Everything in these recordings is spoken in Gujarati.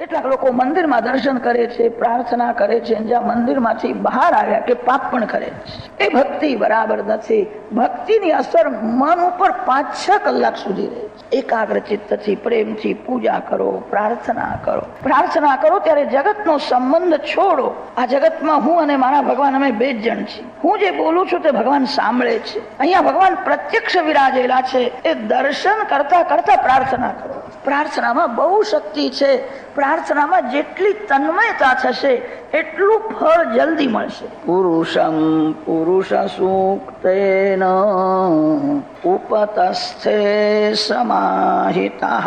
કેટલાક લોકો મંદિરમાં દર્શન કરે છે, પ્રાર્થના કરે છે જ્યાં મંદિરમાંથી બહાર આવ્યા કે પાપ પણ કરે છે. એ ભક્તિ બરાબર નથી. ભક્તિની અસર મન ઉપર પાંચ છ કલાક સુધી રહે છે. એકાગ્ર ચિત્તથી, પ્રેમથી પૂજા કરો, પ્રાર્થના કરો. પ્રાર્થના કરો ત્યારે જગતનો સંબંધ છોડો. આ જગતમાં હું અને મારા ભગવાન અમે બે જણ છીએ. હું જે બોલું છું તે ભગવાન સાંભળે છે. અહીંયા ભગવાન પ્રત્યક્ષ વિરાજેલા છે. એ દર્શન કરતા કરતા પ્રાર્થના કરો. પ્રાર્થનામાં બહુ શક્તિ છે. પ્રાર્થનામાં જેટલી તન્મયતા થશે, એટલું ફળ જલ્દી મળશે. પુરુષમ પુરુષ સૂક્તેન ઉપતસ્થે સમાહિતા।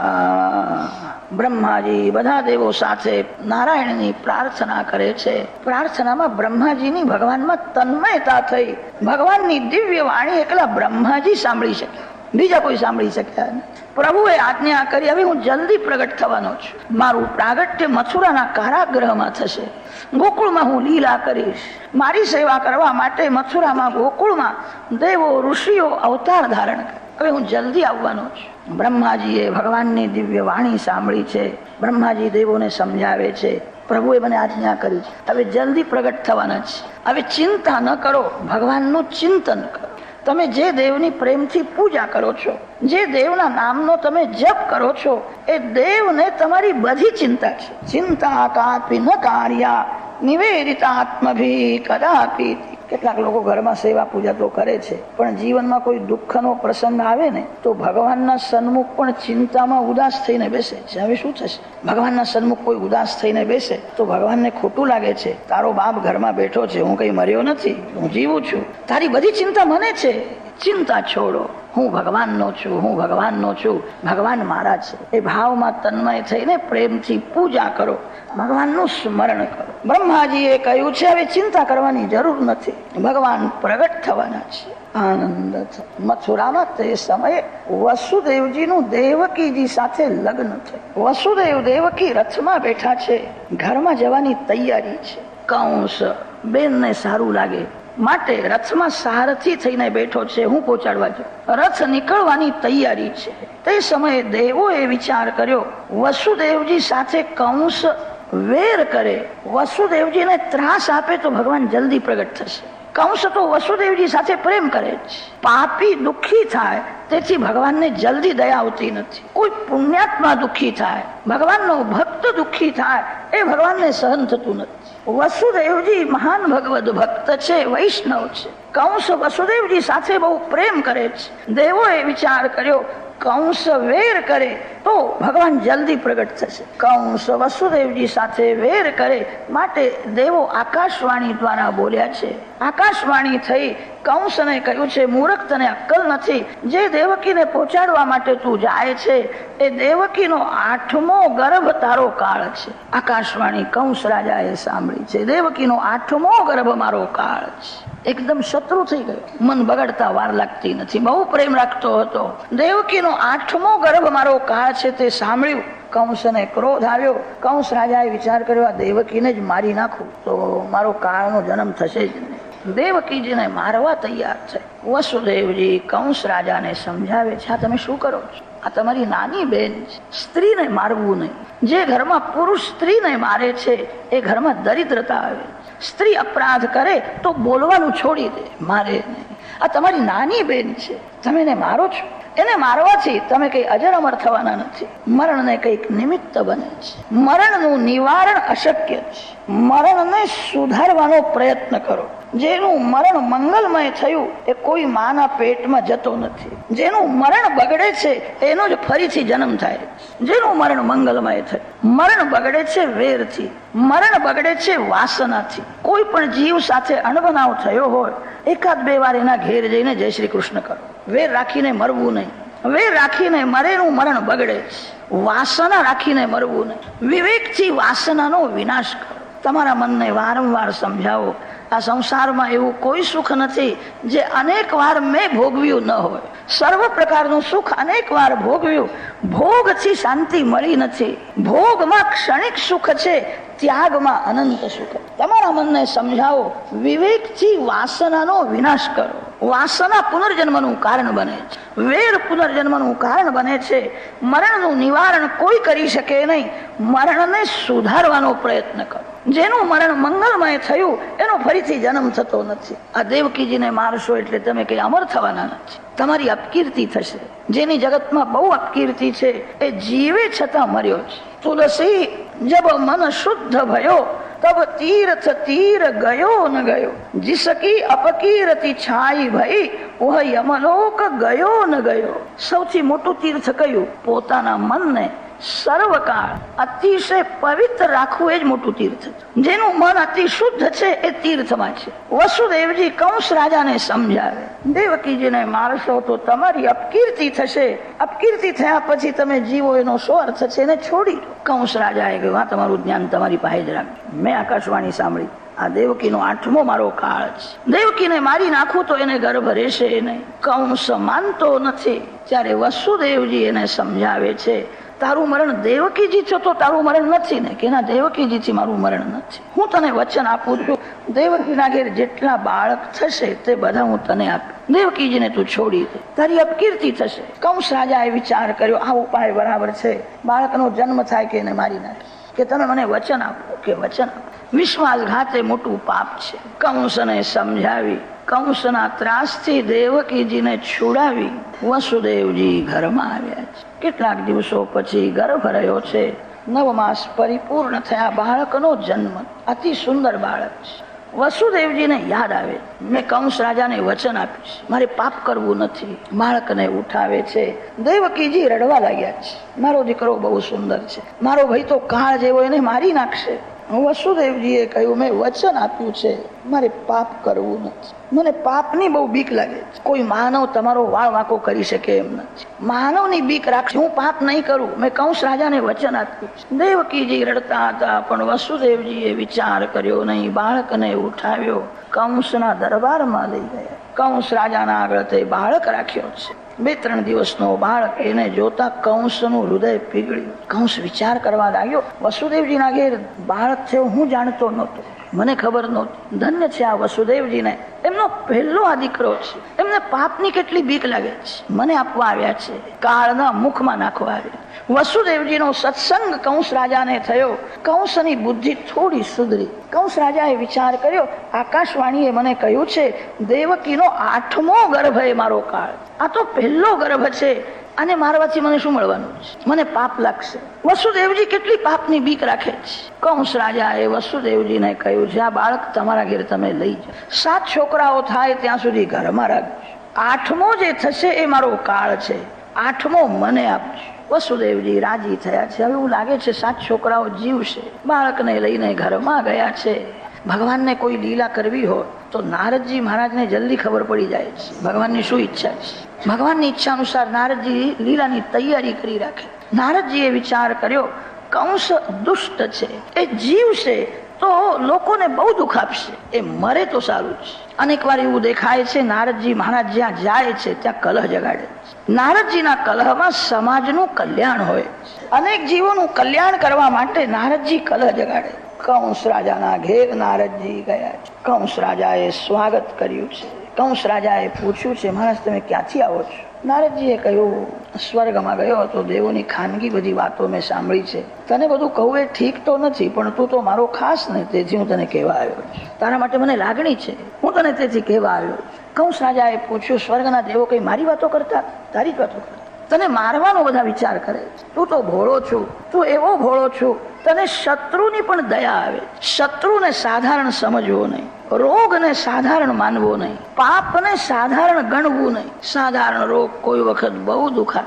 બ્રહ્માજી બધા દેવો સાથે નારાયણની પ્રાર્થના કરે છે। પ્રાર્થનામાં બ્રહ્માજીની ભગવાનમાં તન્મયતા થઈ, ભગવાનની દિવ્ય વાણી એકલા બ્રહ્માજી સાંભળી શકે. બીજા કોઈ સાંભળી શક્યા નહીં પ્રભુએ આજ્ઞા કરી, હવે હું જલ્દી પ્રગટ થવાનો છું. મારું પ્રાગટ્ય મથુરાના કારાગ્રહમાં થશે. ગોકુળમાં હું લીલા કરીશ. મારી સેવા કરવા માટે મથુરામાં ગોકુળમાં દેવો, ઋષિઓ, અવતાર ધારણ કરે. હવે હું જલ્દી આવવાનો છું. બ્રહ્માજીએ ભગવાનની દિવ્ય વાણી સાંભળી છે. બ્રહ્માજી દેવોને સમજાવે છે. પ્રભુએ મને આજ્ઞા કરી છે. હવે જલ્દી પ્રગટ થવાના છે. હવે ચિંતા ન કરો. ભગવાનનું ચિંતન કરો. તમે જે દેવની પ્રેમથી પૂજા કરો છો, જે દેવના નામનો તમે જપ કરો છો, એ દેવને તમારી બધી ચિંતા છે. ચિંતા કાપી ન કાર્યા નિવેદિતાત્મભી કદાપી કેટલાક લોકો ઘરમાં સેવા પૂજા તો કરે છે, પણ જીવનમાં કોઈ દુઃખનો પ્રસંગ આવે ને, તો ભગવાનના સન્મુખ પણ ચિંતામાં ઉદાસ થઈને બેસે છે. હવે શું થશે? ભગવાનના સન્મુખ કોઈ ઉદાસ થઈને બેસે, તો ભગવાનને ખોટું લાગે છે. તારો બાપ ઘરમાં બેઠો છે, હું કઈ મર્યો નથી, હું જીવું છું. તારી બધી ચિંતા મને છે. ચિંતા છોડો. હું ભગવાનનો છું, હું ભગવાનનો છું. ભગવાન મારા છે. એ ભાવમાં તન્મય થઈને પ્રેમથી પૂજા કરો. ભગવાનનું સ્મરણ કરો. બ્રહ્માજીએ કહ્યું છે, હવે ચિંતા કરવાની જરૂર નથી. ભગવાન પ્રગટ થવાના છે. આનંદ મથુરામાં તે સમયે વસુદેવજીનું દેવકીજી સાથે લગ્ન થયું. વસુદેવ દેવકી રથમાં બેઠા છે. ઘરમાં જવાની તૈયારી છે. કંસ બેનને સારું લાગે. માટે રથમાં સારથી થઈને બેઠો છે, હું પહોંચાડવા જાઉં. રથ નીકળવાની તૈયારી છે. તે સમયે દેવોએ વિચાર કર્યો, વસુદેવજી સાથે કંસ વેર કરે. વસુદેવજીને ત્રાસ આપે તો ભગવાન જલ્દી પ્રગટ થશે. કંસ તો વસુદેવજી સાથે પ્રેમ કરે છે પાપી દુઃખી થાય, તેથી ભગવાનને જલ્દી દયા આવતી નથી. કોઈ પુણ્યાત્મા દુઃખી થાય, ભગવાનનો ભક્ત દુઃખી થાય, એ ભગવાનને સહન થતું નથી. વસુદેવજી મહાન ભગવદ ભક્ત છે, વૈષ્ણવ છે. કંસ વસુદેવજી સાથે બહુ પ્રેમ કરે છે. દેવોએ વિચાર કર્યો કંસ વેર કરે, તો ભગવાન જલ્દી પ્રગટ થશે. કંસ વસુદેવજી સાથે વેર કરે, માટે દેવો આકાશવાણી દ્વારા બોલ્યા છે. આકાશવાણી થઈ કંસને કહ્યું છે, મૂર્ખ તને અક્કલ નથી. જે દેવકીને પહોંચાડવા માટે તું જાય છે, એ દેવકીનો આઠમો ગર્ભ તારો કાળ છે. આકાશવાણી કંસ રાજાએ સાંભળી છે, દેવકીનો આઠમો ગર્ભ મારો કાળ છે. એકદમ શત્રુ થઈ ગયો. મન બગડતા વાર લાગતી નથી. બહુ પ્રેમ રાખતો હતો. દેવકીનો આઠમો ગર્ભ મારો કાળ છે, તે સાંભળ્યું. કંસને ક્રોધ આવ્યો. કંસ રાજાએ વિચાર કર્યો, આ દેવકીને જ મારી નાખું. તો મારો કાળનો જન્મ થશે જ નહીં. દેવકીજીને મારવા તૈયાર છે. વસુદેવજી કંસ રાજાને સમજાવે છે, આ તમે શું કરો છો? આ તમારી નાની બેન છે. સ્ત્રીને મારવું નહીં. જે ઘરમાં પુરુષ સ્ત્રીને મારે છે, એ ઘરમાં દરિદ્રતા આવે સ્ત્રી અપરાધ કરે તો બોલવાનું છોડી દે, મારે નહીં. આ તમારી નાની બેન છે. તમે એને મારો છો? એને મારવાથી તમે કઈ અજર અમર થવાના નથી. મરણને કંઈક નિમિત્ત બને છે. મરણનું નિવારણ અશક્ય છે. મરણને સુધારવાનો પ્રયત્ન કરો. જેનું મરણ મંગલમય થયું, એ કોઈ માના પેટમાં જતો નથી. જેનું મરણ બગડે છે, એનો જ ફરીથી જન્મ થાય જેનું મરણ મંગલમય થયું, મરણ બગડે છે વેરથી. મરણ બગડે છે વાસનાથી. કોઈ પણ જીવ સાથે અણબનાવ થયો હોય, એકાદ બે વાર એના ઘેર જઈને જય શ્રી કૃષ્ણ કરો. વેર રાખીને મરવું નહીં. વેર રાખીને મરેનું મરણ બગડે વાસના રાખીને મરવું નહીં. વિવેકથી વાસનાનો વિનાશ કરો. તમારા મનને વારંવાર સમજાવો. આ સંસારમાં એવું કોઈ સુખ નથી જે અનેક વાર મેં ભોગવ્યું ન હોય. સર્વ પ્રકારનું સુખ અનેક વાર ભોગવ્યું. ભોગથી શાંતિ મળી નથી. ભોગમાં ક્ષણિક સુખ છે, ત્યાગમાં અનંત સુખ. તમારા મનને સમજાવો, વિવેકથી વાસનાનો વિનાશ કરો. વાસના પુનર્જન્મનું કારણ બને છે. વેર પુનર્જન્મનું કારણ બને છે. મરણનું નિવારણ કોઈ કરી શકે નહીં. મરણને સુધારવાનો પ્રયત્ન કરો. જેનું મરણ મંગલમય થયું, એનો ફરીથી જન્મ થતો નથી. આ દેવકીજીને મારશો એટલે તમે કઈ અમર થવાના નથી. તમારી અપકીર્તિ થશે. જેની જગતમાં બહુ અપકીર્તિ છે, એ જીવે છતાં મર્યો છે. તુલસી, જબ મન શુદ્ધ ભયો, તબ તીર્થ તીર ગયો ન ગયો. જીસકી અપકીર્તિ છાઈ ભઈ ઓહ યમલોક ગયો ન ગયો. સૌથી મોટું તીર્થ કયું? પોતાના મનને સર્વકાળ અતિશય પવિત્ર રાખવું એ જ મોટું તીર્થ છે. જેનું મન અતિ શુદ્ધ છે એ તીર્થમાં છે. વસુદેવજી કંસ રાજાને સમજાવે. દેવકીજીને મારશો તો તમારી અપકીર્તિ થશે. અપકીર્તિ થયા પછી તમે જીવો એનો શો અર્થ છે એને છોડી દો. કંસ રાજાએ કહ્યું આ તમારું જ્ઞાન તમારી પાસે જ રાખ્યું મેં આકાશવાણી સાંભળી. આ દેવકીનો આઠમો મારો કાળ છે. દેવકીને મારી નાખું તો એને ગર્ભ રહેશે નહીં. કંસ માનતો નથી. ત્યારે વસુદેવજી એને સમજાવે છે તારું મરણ દેવકીજી છો તો તારું મરણ નથી ને, કે ના છે મારું મરણ નથી? હું તને વચન આપું છું. દેવકીના ઘેર જેટલા બાળક થશે તે બધા હું તને આપું દેવકીજીને તું છોડી દે. તારી અપકીર્તિ થશે. કંસ રાજાએ વિચાર કર્યો, આ ઉપાય બરાબર છે. બાળકનો જન્મ થાય કે એને મારી નાખે કે તમે મને વચન આપો? કે વચન આપો? વિશ્વાસઘાત મોટું પાપ છે. કંસને સમજાવી કંસના ત્રાસથી દેવકીજીને છોડાવી વસુદેવજી ઘરમાં આવ્યા છે. કેટલાક દિવસો પછી ગર્ભ રહ્યો છે. નવ માસ પરિપૂર્ણ થયા બાળકનો જન્મ. અતિ સુંદર બાળક છે. વસુદેવજીને યાદ આવે. મેં કંસ રાજાને વચન આપ્યું છે. મારે પાપ કરવું નથી. બાળકને ઉઠાવે છે. દેવકીજી રડવા લાગ્યા છે. મારો દીકરો બહુ સુંદર છે. મારો ભાઈ તો કાળ જેવો એને મારી નાખશે. વસુદેવજીએ કહ્યું, મેં વચન આપ્યું છે. મારે પાપ કરવું નથી. મને પાપની બહુ બીક લાગે છે. કોઈ માનવ તમારો વાળ વાંકો કરી શકે એમ નથી. માનવની બીક રાખશે. હું પાપ નહીં કરું. મેં કંસ રાજાને વચન આપ્યું દેવકીજી રડતા હતા, પણ વસુદેવજીએ વિચાર કર્યો નહીં. બાળકને ઉઠાવ્યો. કંસના દરબારમાં લઈ ગયા. કંસ રાજાના આગળ થઈ બાળક રાખ્યો છે. બે ત્રણ દિવસનો બાળક એને જોતા કંસનું હૃદય પીગળ્યું. કંસ વિચાર કરવા લાગ્યો. વસુદેવજીના ઘેર બાળક છે હું જાણતો નહોતો. મને ખબર નહોતી. ધન્ય છે આ વસુદેવજીને. એમનો પહેલો આ દીકરો છે. એમને પાપની કેટલી બીક લાગે છે. મને આપવા આવ્યા છે. કાળના મુખમાં નાખવા આવ્યા. વસુદેવજીનો સત્સંગ કંસ રાજાને થયો. કંસની બુદ્ધિ થોડી સુધરી. કંસ રાજાએ વિચાર કર્યો, આકાશવાણીએ મને કહ્યું છે, દેવકીનો આઠમો ગર્ભ એ મારો કાળ. આ તો પહેલો ગર્ભ છે. અને મારવાથી મને શું મળવાનું છે? મને પાપ લાગશે. વસુદેવજી કેટલી પાપની બીક રાખે છે. કંસ એ વસુદેવજીને કહ્યું છે આ બાળક, તમારા ઘેર તમે લઈ જાઓ. સાત છોકરાઓ થાય ત્યાં સુધી ઘરમાં રાખજો. આઠમો જે થશે એ મારો કાળ છે. આઠમો મને આપજો. વસુદેવજી રાજી થયા છે. હવે એવું લાગે છે સાત છોકરાઓ જીવશે. બાળકને લઈને ઘરમાં ગયા છે. ભગવાનને કોઈ લીલા કરવી હોય તો નારદજી મહારાજને જલ્દી ખબર પડી જાય છે. ભગવાનની શું ઈચ્છા છે? ભગવાનની ઈચ્છા અનુસાર નારદજી લીલાની તૈયારી કરી રાખે. નારદજીએ વિચાર કર્યો, કંસ દુષ્ટ છે. એ જીવશે તો લોકોને બહુ દુઃખ આપશે. એ મરે તો સારું છે અનેક વાર એવું દેખાય છે, નારદજી મહારાજ જ્યાં જાય છે, ત્યાં કલહ જગાડે નારદજીના કલહમાં સમાજનું કલ્યાણ હોય અનેક જીવોનું કલ્યાણ કરવા માટે નારદજી કલહ જગાડે કંસ રાજાના ઘેર નારદજી ગયા છે. કંસ રાજાએ સ્વાગત કર્યું છે. કંસ રાજાએ પૂછ્યું છે, મહારાજ, તમે ક્યાંથી આવો છો? નારદજીએ કહ્યું, સ્વર્ગમાં ગયો હતો. દેવોની ખાનગી બધી વાતો મેં સાંભળી છે. તને બધું કહું એ ઠીક તો નથી, પણ તું તો મારો ખાસ ને તેથી હું તને કહેવા આવ્યો તારા માટે મને લાગણી છે. હું તને તેથી કહેવા આવ્યો કંસ રાજાએ પૂછ્યું, સ્વર્ગના દેવો કંઈ મારી વાતો કરતા? તારી જ વાતો કરતા. તને મારવાનો બધા વિચાર કરે તું તો ભોળો છું. તું એવો ભોળો છું. તને શત્રુની પણ દયા આવે શત્રુને સાધારણ સમજવો નહીં. રોગને સાધારણ માનવો નહીં. પાપને સાધારણ ગણવું નહીં. સાધારણ રોગ કોઈ વખત બહુ દુખા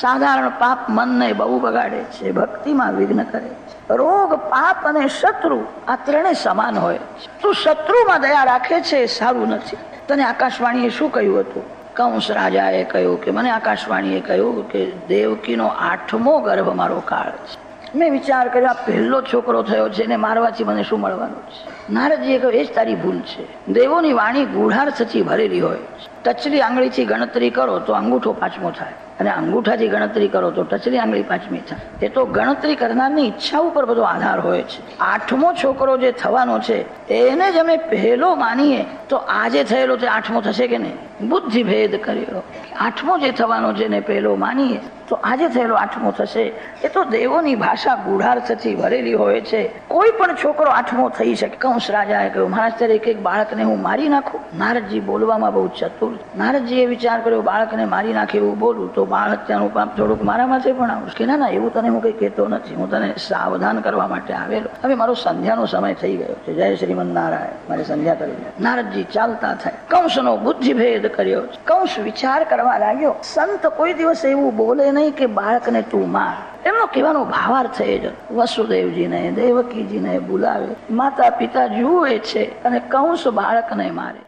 સાધારણ પાપ મનને બહુ બગાડે છે. ભક્તિમાં વિઘ્ન કરે છે. રોગ, પાપ અને શત્રુ આ ત્રણે સમાન હોય તું શત્રુમાં દયા રાખે છે સારું નથી. તને આકાશવાણીએ શું કહ્યું હતું? કંસ રાજાએ કહ્યું કે મને આકાશવાણીએ કહ્યું કે દેવકીનો આઠમો ગર્ભ મારો કાળ છે. મેં વિચાર કર્યો, આ પહેલો છોકરો થયો છે, એને મારવાથી મને શું મળવાનું છે? નારદજીએ કહ્યું, એ જ તારી ભૂલ છે. દેવોની વાણી ગૂઢાર્થથી ભરેલી હોય ટચલી આંગળીથી ગણતરી કરો તો અંગૂઠો પાંચમો થાય. અને અંગૂઠાથી ગણતરી કરો તો ટચલી આંગળી પાંચમી થાય. એ તો ગણતરી કરનારની ઈચ્છા ઉપર બધો આધાર હોય છે. આઠમો છોકરો જે થવાનો છે, એને જ અમે પહેલો માનીએ. તો આજે થયેલો તે આઠમો થશે કે નહીં? બુદ્ધિ ભેદ કર્યો. આઠમો જે થવાનો છે ને પહેલો માનીએ. તો આજે થયેલો આઠમો થશે. એ તો દેવોની ભાષા ગૂઢાર્થથી ભરેલી હોય છે. કોઈ પણ છોકરો આઠમો થઈ શકે. કંસ રાજાએ કહ્યું, મહારાજ ત્યારે એક એક બાળકને હું મારી નાખું? નારદજી બોલવામાં બહુ ચતુર. નારદજીએ વિચાર કર્યો, બાળકને મારી નાખે એવું બોલું તો બાળ હત્યાનું પાપ થોડુંક મારા માથે પણ આવશે. કે ના ના, એવું તને હું કઈ કહેતો નથી. હું તને સાવધાન કરવા માટે આવેલો. હવે મારો સંધ્યાનો સમય થઈ ગયો છે. જય શ્રીમન નારાયણ. મારે સંધ્યા કરી નારદજી ચાલતા થાય. કંસનો બુદ્ધિભેદ કર્યો. કંસ વિચાર કરવા લાગ્યો, સંત કોઈ દિવસ એવું બોલે નહીં કે બાળકને તું માર. એમનો કહેવાનો ભાવાર્થ એ જ. વસુદેવજીને, દેવકીજીને બોલાવે. માતા પિતા જુએ છે અને કંસ બાળકને મારે.